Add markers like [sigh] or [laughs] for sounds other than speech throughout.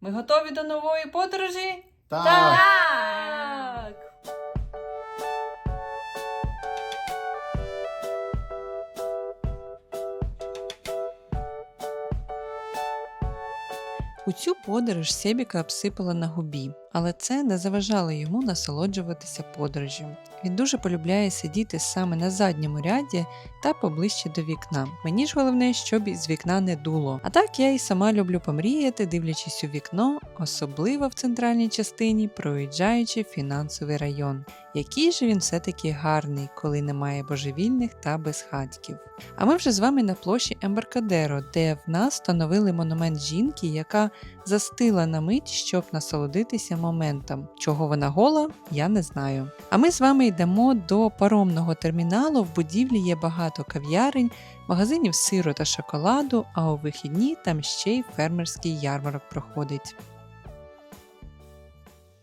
Ми готові до нової подорожі? Так. Так! У цю подорож Себіка обсипала на губі, але це не заважало йому насолоджуватися подорожю. Він дуже полюбляє сидіти саме на задньому ряді та поближче до вікна. Мені ж головне, щоб із вікна не дуло. А так я і сама люблю помріяти, дивлячись у вікно, особливо в центральній частині, проїжджаючи фінансовий район. Який же він все-таки гарний, коли немає божевільних та безхатьків. А ми вже з вами на площі Ембаркадеро, де в нас встановили монумент жінки, яка застила на мить, щоб насолодитися моментом. Чого вона гола, я не знаю. А ми з вами йдемо до паромного терміналу. В будівлі є багато кав'ярень, магазинів сиру та шоколаду, а у вихідні там ще й фермерський ярмарок проходить.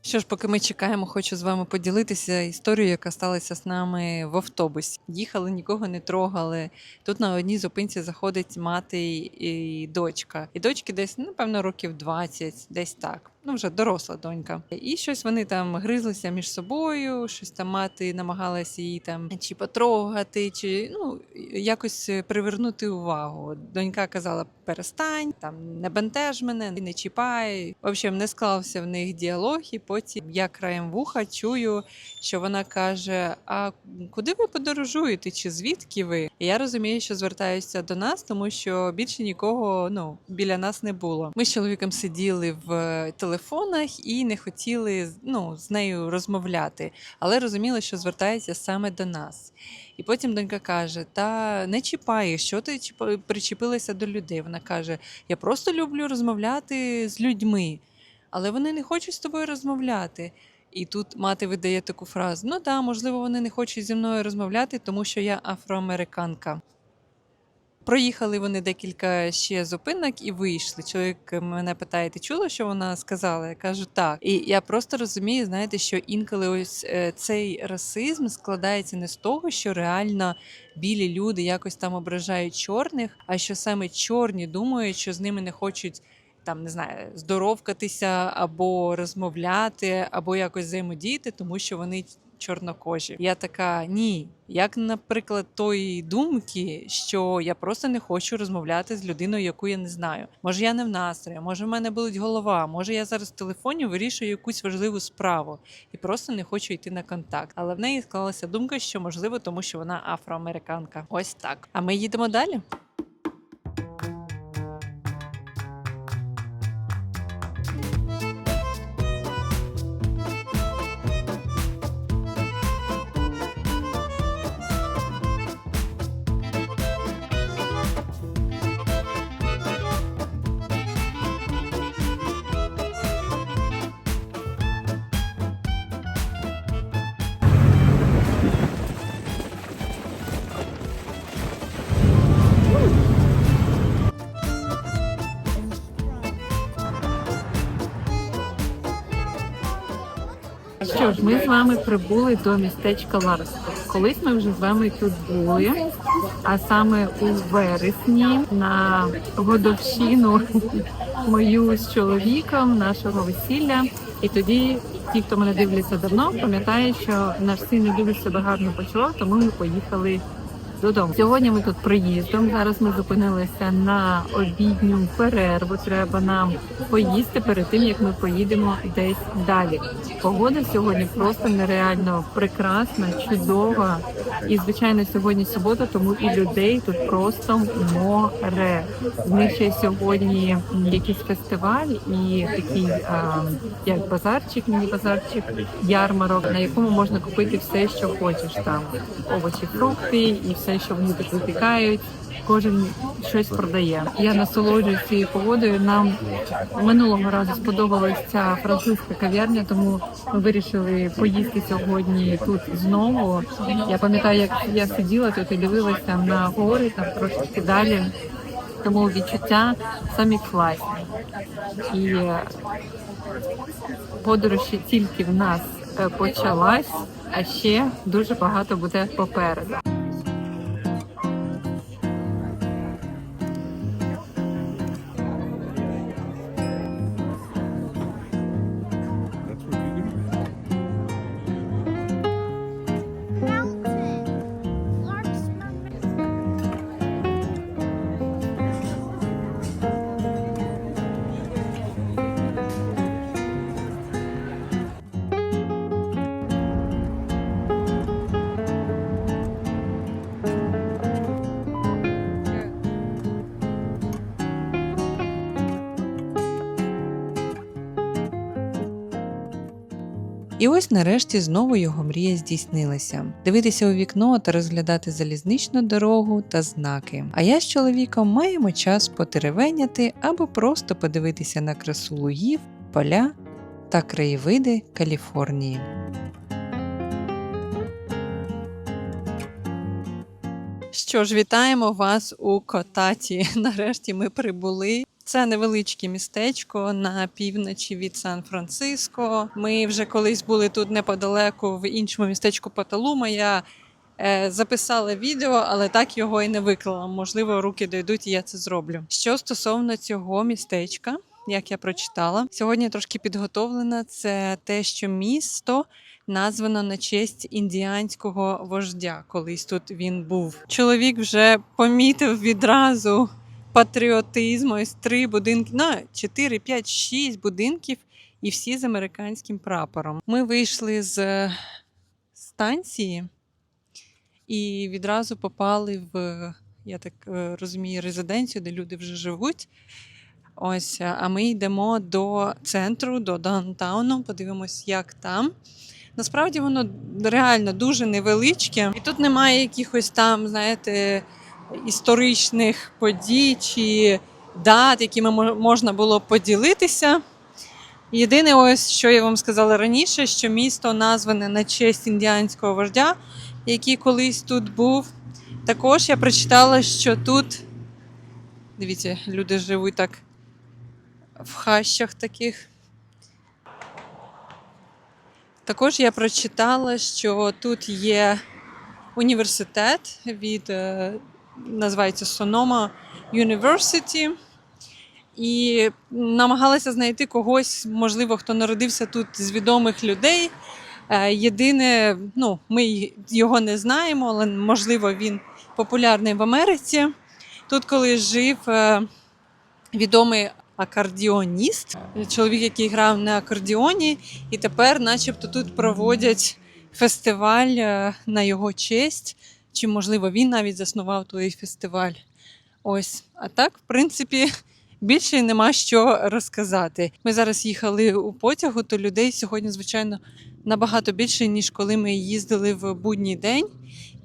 Що ж, поки ми чекаємо, хочу з вами поділитися історією, яка сталася з нами в автобусі. Їхали, нікого не трогали. Тут на одній зупинці заходить мати і дочка. І дочки десь, ну, напевно, років 20, десь так. Ну, вже доросла донька. І щось вони там гризлися між собою, щось там мати намагалася її там чи потрогати, чи ну якось привернути увагу. Донька казала: перестань, там не бентеж мене, не чіпай. В общем, не склався в них діалог, і потім я краєм вуха чую, що вона каже: А куди ви подорожуєте? Чи звідки ви? І я розумію, що звертаюся до нас, тому що більше нікого ну біля нас не було. Ми з чоловіком сиділи в телефонах і не хотіли ну, з нею розмовляти, але розуміли, що звертається саме до нас. І потім донька каже: Та не чіпай, що ти причепилася до людей. Вона каже: Я просто люблю розмовляти з людьми, але вони не хочуть з тобою розмовляти. І тут мати видає таку фразу: ну так, можливо, вони не хочуть зі мною розмовляти, тому що я афроамериканка. Проїхали вони декілька ще зупинок і вийшли. Чоловік мене питає: ти чула, що вона сказала? Я кажу, так. І я просто розумію, знаєте, що інколи ось е, цей расизм складається не з того, що реально білі люди якось там ображають чорних, а що саме чорні думають, що з ними не хочуть. Там не знаю, здоровкатися або розмовляти, або якось взаємодіяти, тому що вони чорнокожі. Я така ні. Як, наприклад, тої думки, що я просто не хочу розмовляти з людиною, яку я не знаю. Може, я не в настрої, може, в мене болить голова, може, я зараз в телефоні вирішую якусь важливу справу і просто не хочу йти на контакт. Але в неї склалася думка, що можливо, тому що вона афроамериканка. Ось так. А ми їдемо далі. Що ж, ми з вами прибули до містечка Ларско. Колись ми вже з вами тут були, а саме у вересні на годовщину [laughs] мою з чоловіком нашого весілля. І тоді ті, хто мене дивляться давно, пам'ятає, що наш син не дуже себе гарно почував, тому ми поїхали додому. Сьогодні ми тут приїздом. Зараз ми зупинилися на обідню перерву. Треба нам поїсти перед тим, як ми поїдемо десь далі. Погода сьогодні просто нереально прекрасна, чудова. І звичайно, сьогодні субота, тому і людей тут просто море. В них ще сьогодні якийсь фестиваль і такий а, як базарчик, міні-базарчик, ярмарок, на якому можна купити все, що хочеш там. Овочі, фрукти і все, що вони тут випікають. Кожен щось продає. Я насолоджуюсь цією погодою. Нам минулого разу сподобалась ця французька кав'ярня, тому ми вирішили поїсти сьогодні тут знову. Я пам'ятаю, як я сиділа тут і дивилася на гори, там трошки далі. Тому відчуття самі класні. І е, подорож ще тільки в нас е, почалась, а ще дуже багато буде попереду. І ось нарешті знову його мрія здійснилася: дивитися у вікно та розглядати залізничну дорогу та знаки. А я з чоловіком маємо час потеревеняти або просто подивитися на красу лугів, поля та краєвиди Каліфорнії. Що ж, вітаємо вас у Котаті. [laughs] Нарешті ми прибули. Це невеличке містечко на півночі від Сан-Франциско. Ми вже колись були тут неподалеку в іншому містечку Паталума. Я е, записала відео, але так його і не виклала. Можливо, руки дойдуть, і я це зроблю. Що стосовно цього містечка, як я прочитала, сьогодні трошки підготовлена. Це те, що місто названо на честь індіанського вождя. Колись тут він був. Чоловік вже помітив відразу патріотизм. Ось три будинки, ну, 4, 5, 6 будинків, і всі з американським прапором. Ми вийшли з е, станції і відразу попали в, я так е, розумію, резиденцію, де люди вже живуть. Ось, е, а ми йдемо до центру, до даунтауну, подивимось, як там. Насправді воно реально дуже невеличке, і тут немає якихось там, знаєте, історичних подій чи дат, якими можна було поділитися. Єдине, ось що я вам сказала раніше, що місто назване на честь індіанського вождя, який колись тут був. Також я прочитала, що тут, дивіться, люди живуть так в хащах таких. Також я прочитала, що тут є університет від е, називається Sonoma University. І намагалася знайти когось, можливо, хто народився тут з відомих людей. Е, Єдине, ну, ми його не знаємо, але можливо він популярний в Америці. Тут колись жив е, відомий акордіоніст, чоловік, який грав на акордіоні, і тепер, начебто, тут проводять фестиваль е, на його честь. Чи, можливо, він навіть заснував той фестиваль. Ось. А так, в принципі, [laughs] більше нема що розказати. Ми зараз їхали у потягу, то людей сьогодні, звичайно, набагато більше, ніж коли ми їздили в будній день.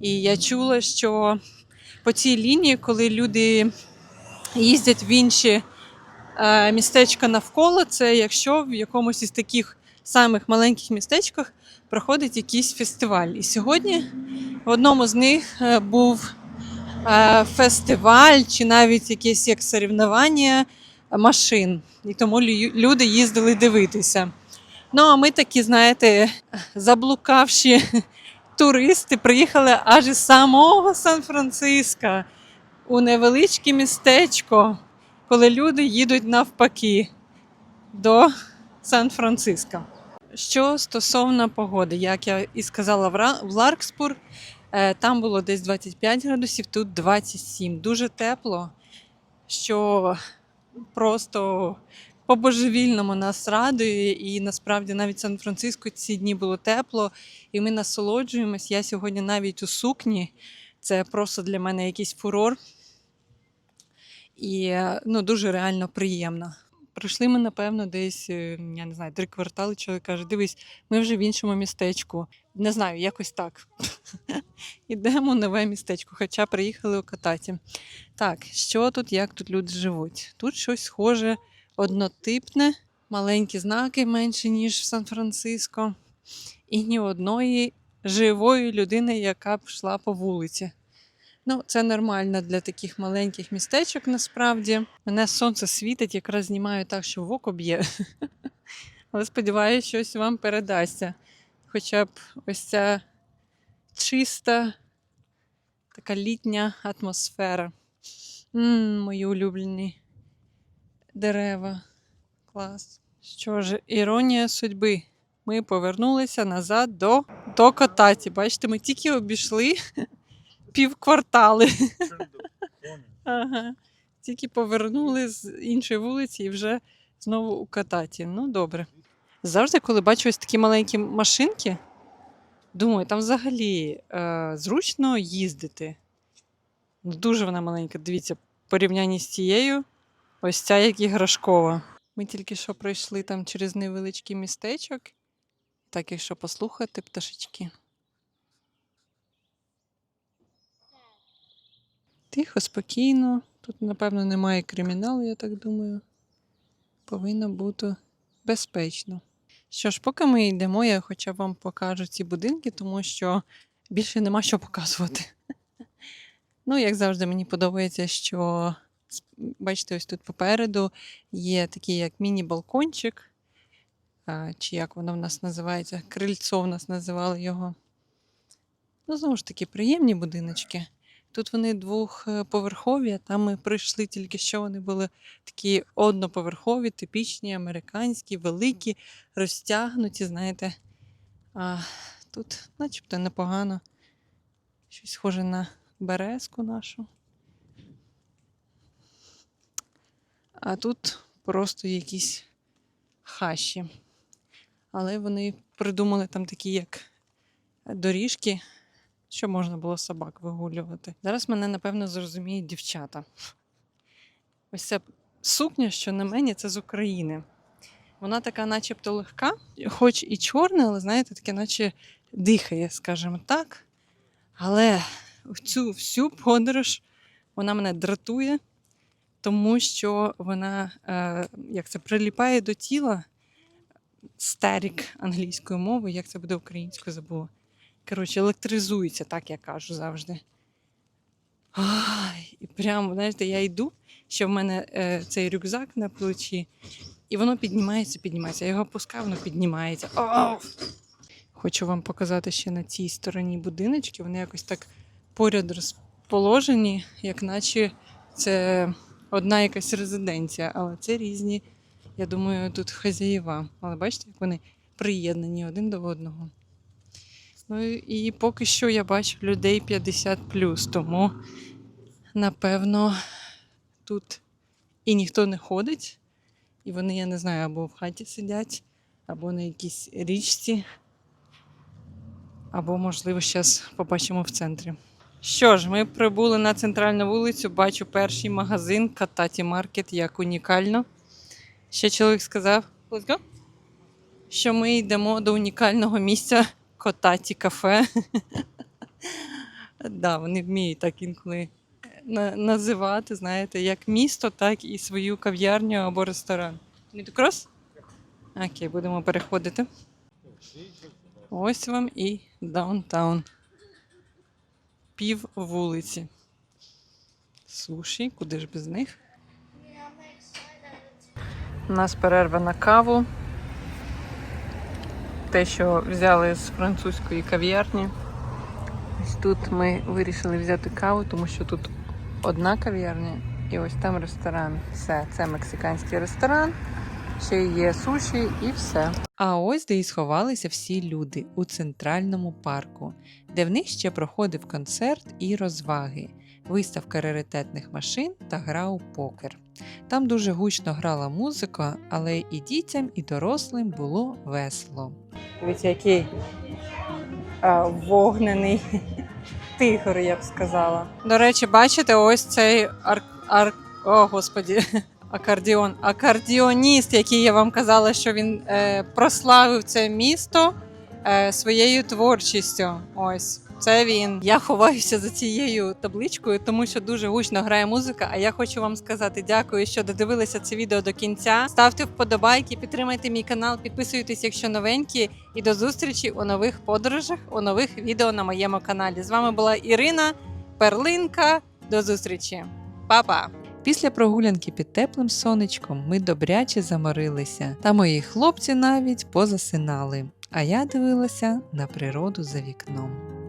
І я чула, що по цій лінії, коли люди їздять в інші е, містечка навколо, це якщо в якомусь із таких самих маленьких містечках проходить якийсь фестиваль. І сьогодні в одному з них е, був е, фестиваль чи навіть якесь як соревнування машин. І тому люди їздили дивитися. Ну, а ми такі, знаєте, заблукавші туристи, приїхали аж із самого Сан-Франциска у невеличке містечко, коли люди їдуть навпаки до Сан-Франциска. Що стосовно погоди, як я і сказала в Ларкспур, е, там було десь 25 градусів, тут 27. Дуже тепло, що просто по-божевільному нас радує. І насправді навіть в Сан-Франциско ці дні було тепло, і ми насолоджуємось. Я сьогодні навіть у сукні. Це просто для мене якийсь фурор. І е, ну, дуже реально приємно. Пройшли ми, напевно, десь, е, я не знаю, три квартали. Чоловік каже: дивись, ми вже в іншому містечку. Не знаю, якось так. [laughs] Ідемо нове містечко, хоча приїхали у Кататі. Так, що тут, як тут люди живуть? Тут щось схоже, однотипне, маленькі знаки менше, ніж в Сан-Франциско, і ні одної живої людини, яка б йшла по вулиці. Ну, це нормально для таких маленьких містечок насправді. Мене сонце світить, якраз знімаю так, що в око б'є. Але сподіваюся, щось вам передасться. Хоча б ось ця чиста, така літня атмосфера. м мої улюблені дерева. Клас. Що ж, іронія судьби. Ми повернулися назад до, до Котаті. Бачите, ми тільки обійшли [laughs] півквартали. Ага. Тільки повернули з іншої вулиці і вже знову у Кататі. Ну, добре. Завжди, коли бачу ось такі маленькі машинки, думаю, там взагалі е, зручно їздити. Ну, Дуже вона маленька. Дивіться, в порівнянні з цією, ось ця як іграшкова. Ми тільки що пройшли там через невеличкий містечок. Так, якщо послухати пташечки. Тихо, спокійно. Тут, напевно, немає криміналу, я так думаю. Повинно бути безпечно. Що ж, поки ми йдемо, я хоча б вам покажу ці будинки, тому що більше нема що показувати. [laughs] Ну, як завжди, мені подобається, що бачите, ось тут попереду є такий як міні-балкончик, чи як воно в нас називається, крильцо в нас називали його. Ну, знову ж таки, приємні будиночки. Тут вони двохповерхові, а там ми прийшли тільки що вони були такі одноповерхові, типічні, американські, великі, розтягнуті, знаєте. А тут начебто непогано. Щось схоже на березку нашу. А тут просто якісь хащі. Але вони придумали там такі, як доріжки, що можна було собак вигулювати. Зараз мене, напевно, зрозуміють дівчата. Ось ця сукня, що на мені, це з України. Вона така, начебто, легка, хоч і чорна, але знаєте, таке, наче дихає, скажімо так. Але цю всю подорож вона мене дратує, тому що вона е, як це приліпає до тіла старік англійською мовою, як це буде українською забула. Коротше, електризується, так я кажу завжди. Ай, і прямо, знаєте, я йду, що в мене е, цей рюкзак на плечі, і воно піднімається, піднімається. Я його пускаю, воно піднімається. Ау! Хочу вам показати ще на цій стороні будиночки. Вони якось так поряд розположені, як наче це одна якась резиденція, але це різні, я думаю, тут хазяєва. Але бачите, як вони приєднані один до одного. Ну і поки що я бачу людей 50 тому напевно тут і ніхто не ходить, і вони, я не знаю, або в хаті сидять, або на якійсь річці, або, можливо, зараз побачимо в центрі. Що ж, ми прибули на центральну вулицю, бачу перший магазин Кататі Маркет як унікально. Ще чоловік сказав, що ми йдемо до унікального місця Котаті кафе. [laughs] да, вони вміють так інколи називати, знаєте, як місто, так і свою кав'ярню або ресторан. Мідкрос? Окей, будемо переходити. Ось вам і даунтаун. Пів вулиці. Суші, куди ж без них? У нас перерва на каву. Те, що взяли з французької кав'ярні. Ось тут ми вирішили взяти каву, тому що тут одна кав'ярня і ось там ресторан. Все, це мексиканський ресторан, ще є суші і все. А ось де і сховалися всі люди у центральному парку, де в них ще проходив концерт і розваги, виставка раритетних машин та гра у покер. Там дуже гучно грала музика, але і дітям, і дорослим було весело. Дивіться, який а, вогнений [laughs] тигр, я б сказала. До речі, бачите, ось цей ар... ар... О, господі. [laughs] Акордіон. Акордіоніст, який я вам казала, що він е, прославив це місто е, своєю творчістю. Ось це він. Я ховаюся за цією табличкою, тому що дуже гучно грає музика. А я хочу вам сказати дякую, що додивилися це відео до кінця. Ставте вподобайки, підтримайте мій канал, підписуйтесь, якщо новенькі. І до зустрічі у нових подорожах, у нових відео на моєму каналі. З вами була Ірина Перлинка. До зустрічі, Па-па! Після прогулянки під теплим сонечком ми добряче заморилися, та мої хлопці навіть позасинали. А я дивилася на природу за вікном.